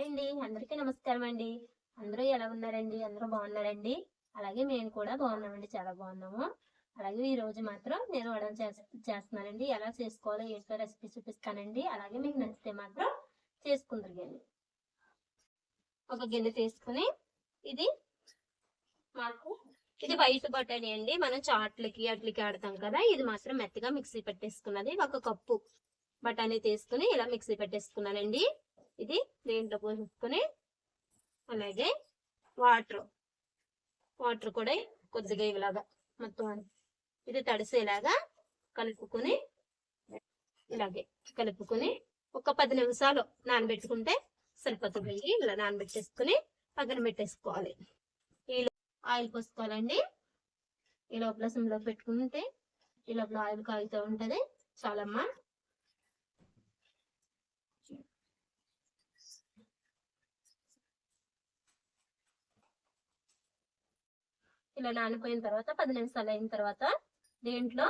Hi అండి. అందరికీ నమస్కారం అండి. అందరూ ఎలా ఉన్నారండి? అందరూ బాగున్నారండి? అలాగే మేము కూడా బాగున్నామండి. చాలా బాగున్నాము. అలాగే ఈ రోజు మాత్రం నేను వడలు చేస్తున్నానండి. ఎలా చేసుకోవాలో ఏంటో రెసిపీ చూపిస్తానండి. అలాగే మీకు నచ్చితే మాత్రం చేసుకుందరు గిన్నె ఒక గిన్నె తీసుకుని ఇది మాకు ఇది వైట్ బటానీ అండి. మనం చాట్లకి అట్లకి ఆడతాం కదా. ఇది మాత్రం మెత్తగా మిక్సీ పెట్టేసుకున్నది. ఒక కప్పు బఠానీ తీసుకుని ఇలా మిక్సీ పెట్టేసుకున్నానండి. ఇది దీంట్లో పోసుకొని అలాగే వాటర్ వాటర్ కూడా కొద్దిగా ఇలాగా మొత్తం ఇది తడిసేలాగా కలుపుకొని ఇలాగే కలుపుకొని ఒక పది నిమిషాలు నానబెట్టుకుంటే సరిపోతుంది. ఇలా నానబెట్టేసుకుని పక్కన పెట్టేసుకోవాలి. ఈ ఆయిల్ పోసుకోవాలండి. ఈ లోపల సిమ్లో పెట్టుకుంటే ఈ లోపల ఆయిల్ కాగుతూ ఉంటుంది. చాలమ్మా. ఇలా నానిపోయిన తర్వాత పది నిమిషాలు అయిన తర్వాత దీంట్లో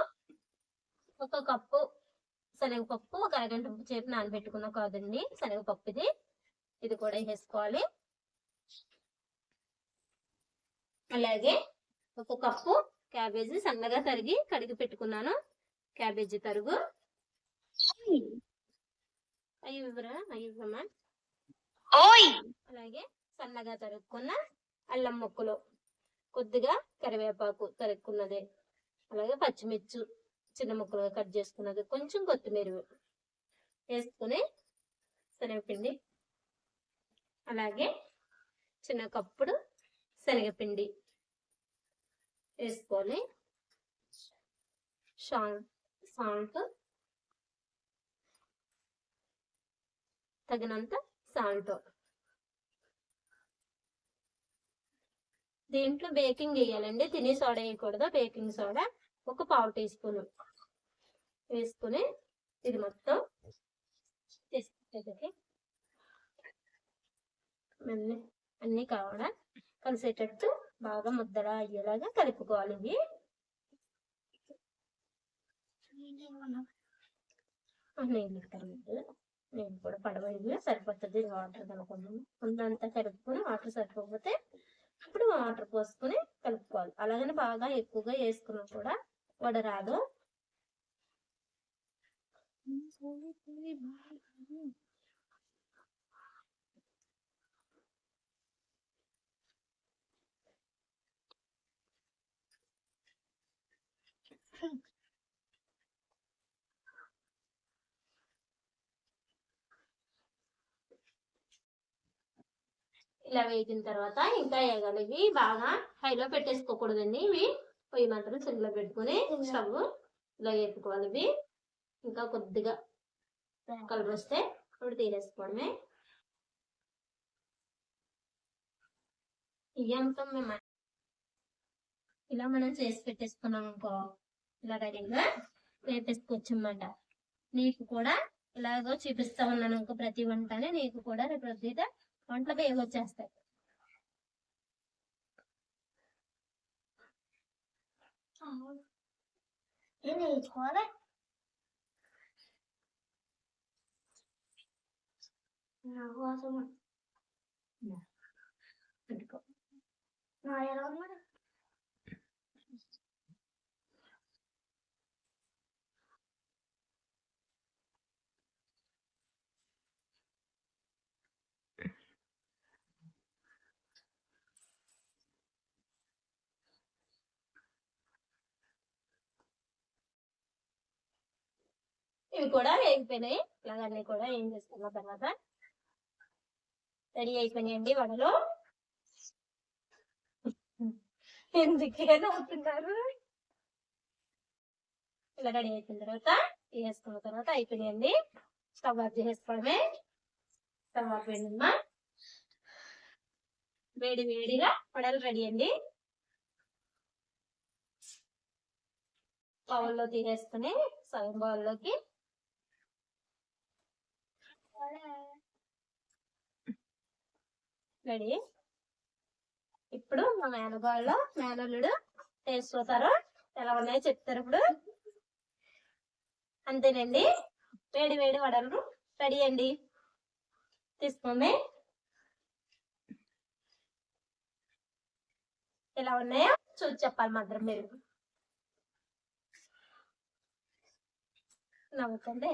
ఒక కప్పు శనగపప్పు ఒక అరగంట సేపు నానబెట్టుకున్న కాదండి శనగపప్పు ఇది. ఇది కూడా వేసుకోవాలి. అలాగే ఒక కప్పు క్యాబేజీ సన్నగా తరిగి కడిగి పెట్టుకున్నాను. క్యాబేజీ తరుగు. అయ్యి ఇవ్వరా అయ్యి ఇవ్వమ్మా అలాగే సన్నగా తరుక్కున్న అల్లం ముక్కలు. కొద్దిగా కరివేపాకు తరుక్కున్నది అలాగే పచ్చిమిర్చి చిన్న ముక్కలుగా కట్ చేసుకున్నది. కొంచెం కొత్తిమీర వేసుకుని శనగపిండి అలాగే చిన్న కప్పుడు శనగపిండి వేసుకొని సాల్ట్ సాల్ట్ తగినంత సాల్ట్ దీంట్లో బేకింగ్ వేయాలండి. తినే సోడా వేయకూడదు. బేకింగ్ సోడా ఒక పావు టీ స్పూన్ వేసుకుని ఇది మొత్తం తీసుకుంటే అన్ని అన్ని కావడా కలిసేటట్టు బాగా ముద్దలా అయ్యేలాగా కలుపుకోవాలి ఇవి. కలుపు నేను కూడా పడవైపు సరిపోతుంది. వాటర్ కలుపుకున్నాము ముందంతా కలుపుకొని వాటర్ సరిపోకపోతే ఇప్పుడు వాటర్ పోసుకొని కలుపుకోవాలి. అలాగని బాగా ఎక్కువగా వేసుకున్నా కూడా వడ రాదు ఇలా వేగిన తర్వాత ఇంకా వేగాలి ఇవి బాగా హైలో పెట్టేసుకోకూడదండి. ఇవి పొయ్యి మాత్రం సిమ్లో పెట్టుకుని స్టవ్ ఇలా వేపుకోవాలి ఇవి. ఇంకా కొద్దిగా కలర్ వస్తే ఇప్పుడు తీసేసుకోవడమే. ఇవి అంతా మేము ఇలా మనం చేసి పెట్టేసుకున్నాం అనుకో. ఇలా రెడీగా వేపేసుకోవచ్చు అన్నమాట నీకు కూడా ఇలాగో చూపిస్తా ఉన్నాను అనుకో ప్రతి వంటని నీకు కూడా రేపు వంటలు వేగి వచ్చేస్తాయి. నేర్చుకోవాలి నా కోసం నా. ఎలా మరి ఇవి కూడా వేగిపోయినాయి ఇలాగన్నీ కూడా ఏం చేసుకున్న తర్వాత రెడీ అయిపోయినాయండి వడలు. ఎందుకే నవ్వుతున్నారు? ఇలా రెడీ అయిపోయిన తర్వాత వేసుకున్న తర్వాత అయిపోయినాయండి. స్టవ్ ఆఫ్ చేసుకోవడమే. స్టవ్ ఆఫ్ అయిందమ్మా వేడి వేడిగా వడలు రెడీ అండి. బౌల్లో తీసేసుకుని సగం బౌల్లోకి రెడీ ఇప్పుడు మా మేనగాళ్ళు మేనల్లుడు టేస్ట్ ఎలా ఉన్నాయో చెప్తారు ఇప్పుడు. అంతేనండి. వేడి వేడి వడలు రెడీ అండి. తీసుకోండి. ఎలా ఉన్నాయో చూసి చెప్పాలి మాత్రం మీరు. నవ్వుతుంది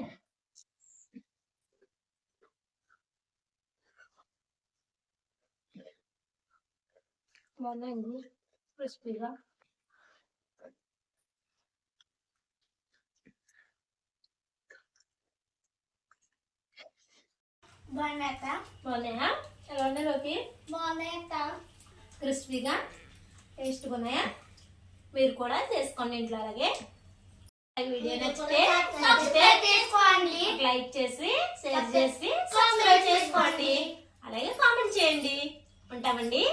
బాగున్నాయండి క్రిస్పీగా బాగున్నాయి అక్క బాగున్నాయా ఎలా ఉన్నాయి లోకి బాగున్నాయి అక్క క్రిస్పీగా టేస్ట్గా ఉన్నాయా? మీరు కూడా చేసుకోండి ఇంట్లో అలాగే. వీడియో నచ్చితే సబ్స్క్రైబ్ చేసుకోండి. లైక్ చేసి షేర్ చేసి సబ్స్క్రైబ్ చేసుకోండి. అలాగే కామెంట్ చేయండి. ఉంటామండి.